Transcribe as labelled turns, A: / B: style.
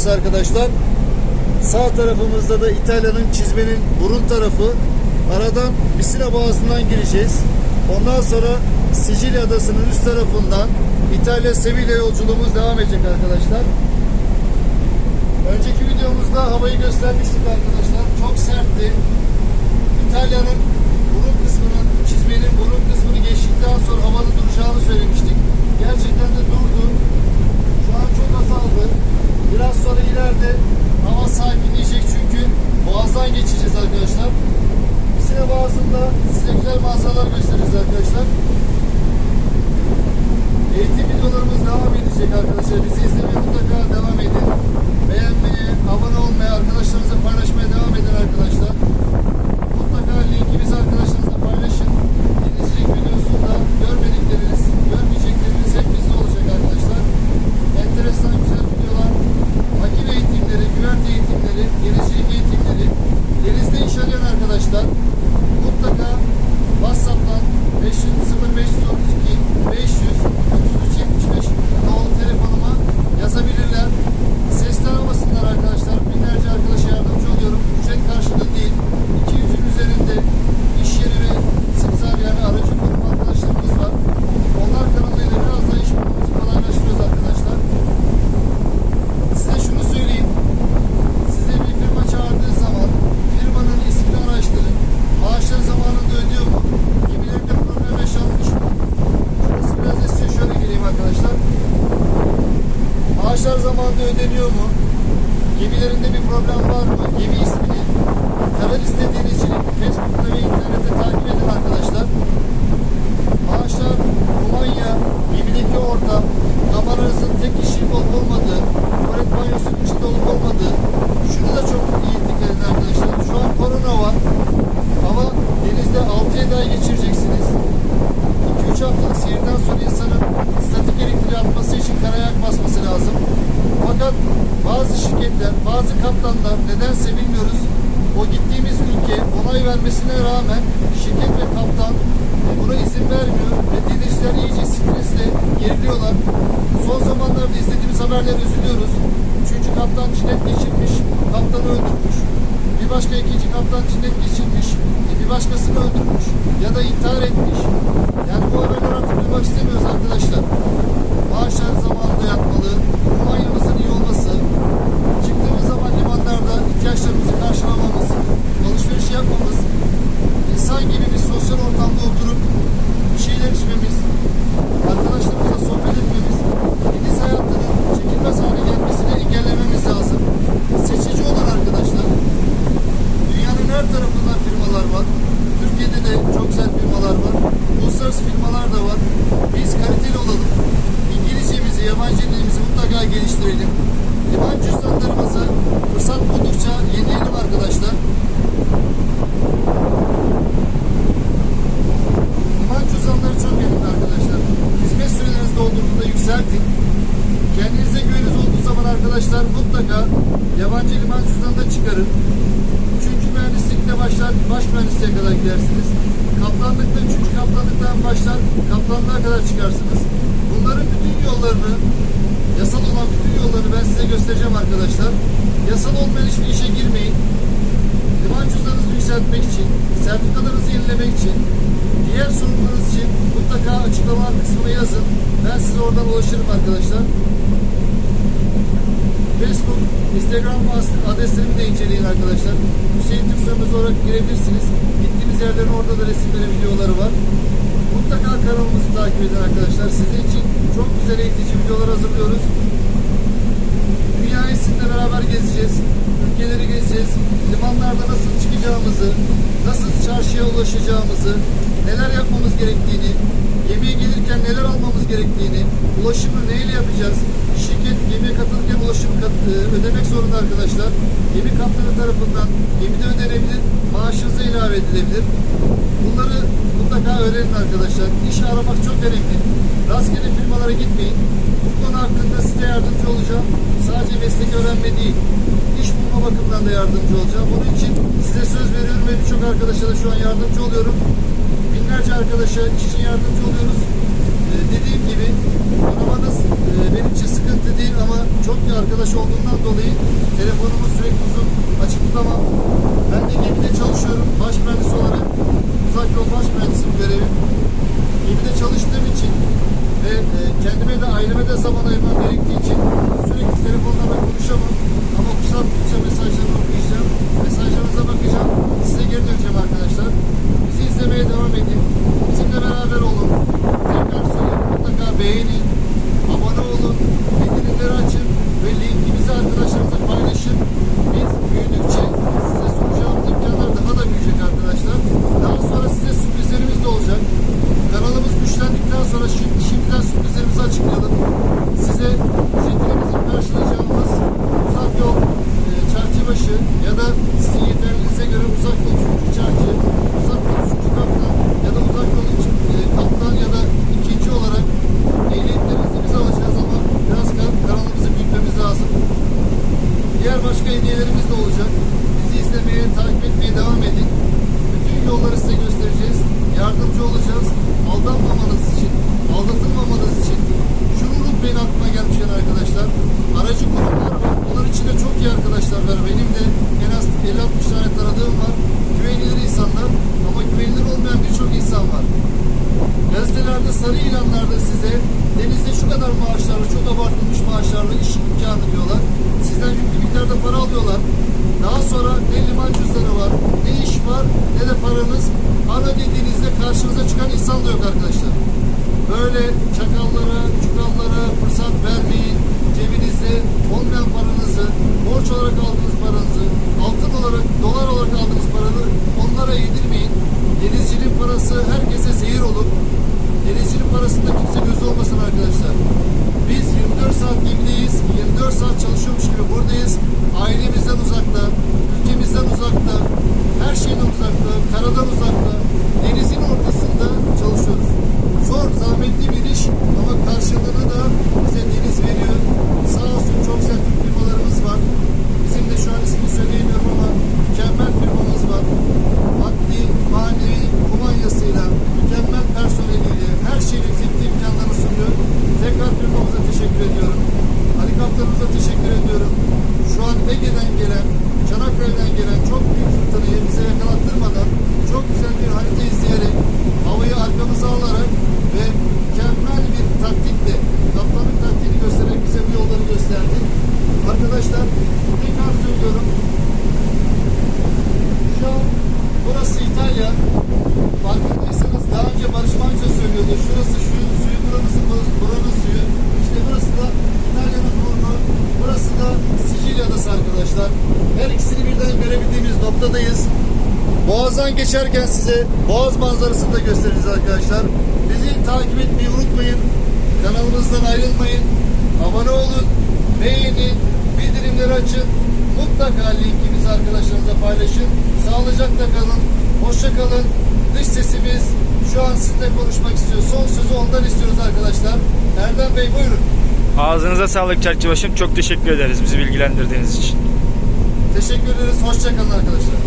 A: burası arkadaşlar. Sağ tarafımızda da İtalya'nın çizmenin burun tarafı. Aradan Misina Boğazı'ndan gireceğiz. Ondan sonra Sicilya Adası'nın üst tarafından İtalya Sevilla yolculuğumuz devam edecek arkadaşlar. Önceki videomuzda havayı göstermiştik arkadaşlar. Çok sertti. İtalya'nın burun kısmının, çizmenin burun kısmını geçtikten sonra havanın duracağını söylemiştik. Gerçekten de durdu. Haberlere üzülüyoruz. Üçüncü kaptan cinnet geçirmiş, kaptanı öldürmüş. Bir başka ikinci kaptan cinnet geçirmiş, bir başkasını öldürmüş ya da intihar etmiş. Gidersiniz. Kaptanlıkta üçüncü kaptanlıktan başlar, kaptanlığa kadar çıkarsınız. Bunların bütün yollarını, yasal olan bütün yollarını ben size göstereceğim arkadaşlar. Yasal olmayan hiçbir işe girmeyin. Liman cüzdanınızı yükseltmek için, sertifikalarınızı yenilemek için, diğer sorunlarınız için mutlaka açıklamalar kısmına yazın. Ben size oradan ulaşırım arkadaşlar. Facebook, Instagram adreslerimi de inceleyin arkadaşlar. Hüseyin Türk olarak girebilirsiniz. Yerlerin orada da resimleri, videoları var. Mutlaka kanalımızı takip edin arkadaşlar. Sizin için çok güzel eğitici videolar hazırlıyoruz. Dünyayı sizinle beraber gezeceğiz. Ülkeleri gezeceğiz. Limanlarda nasıl çıkacağımızı, nasıl çarşıya ulaşacağımızı, neler yapmamız gerektiğini, gemiye gelirken neler almamız gerektiğini, ulaşımı neyle yapacağız? Şirket gemiye katılırken ulaşım kat- e, ödemek zorunda arkadaşlar. Gemi kaptanı tarafından gemide ödenebilir, maaşınıza ilave edilebilir. Bunları mutlaka öğrenin arkadaşlar. İş aramak çok önemli. Rastgele firmalara gitmeyin. Bu konu hakkında size yardımcı olacağım. Sadece meslek öğrenme değil, iş bulma bakımından da yardımcı olacağım. Bunun için size söz veriyorum ve birçok arkadaşa da şu an yardımcı oluyorum. Binlerce arkadaşa iş için yardımcı oluyoruz. Ee, dediğim gibi karşınıza çıkan insan da yok arkadaşlar. Böyle çakallara, çukallara fırsat vermeyin. Cebinizde olmayan paranızı, borç olarak aldığınız paranızı, altın olarak, dolar olarak aldığınız paranı onlara yedirmeyin. Denizcinin parası herkese zehir olur. Denizcinin parasında kimse gözü olmasın arkadaşlar. Biz 24 saat gemideyiz. 24 saat çalışıyormuş gibi buradayız. Ailemizden uzakta, ülkemizden uzakta, her şeyden uzakta, karadan uzakta, denizin ortasında çalışıyoruz. Zor, zahmetli bir iş ama karşılığını da bize deniz veriyor. Sağ olsun çok güzel firmalarımız var. Bizim de şu an ismini söyleyemiyorum ama mükemmel firmamız var. Maddi, manevi, kumanyasıyla, mükemmel personeliyle, her şeyle bütün imkanlarını sunuyor. Tekrar firmamıza teşekkür ediyorum. Ali kaptanımıza teşekkür ediyorum. Şu an Ege'den gelen, Çanakkale'den gelen çok büyük fırtınayı bize yakalattırmadan çok güzel bir harita izleyerek, havayı arkamıza alarak ve mükemmel bir taktikle, kaptanın taktiğini göstererek bize bu yolları gösterdi. Arkadaşlar tekrar söylüyorum. Şu an burası İtalya. Farkındaysanız daha önce Barış Manço söylüyordu. Şurası şu suyu, burası bu- buranın suyu. İşte burası da İtalya'nın burnu. Burası da Sicilya adası arkadaşlar. Her ikisini birden görebildiğimiz noktadayız. Boğaz'dan geçerken size Boğaz manzarasını da göstereceğiz arkadaşlar. Bizi takip etmeyi unutmayın. Kanalımızdan ayrılmayın. Abone olun. Beğenin. Bildirimleri açın. Mutlaka linkimizi arkadaşlarınızla paylaşın. Sağlıcakla kalın. Hoşça kalın. Dış sesimiz şu an sizinle konuşmak istiyor. Son sözü ondan istiyoruz arkadaşlar. Erdem Bey buyurun.
B: Ağzınıza sağlık çarçıbaşım. Çok teşekkür ederiz bizi bilgilendirdiğiniz için.
A: Teşekkür ederiz. Hoşça kalın arkadaşlar.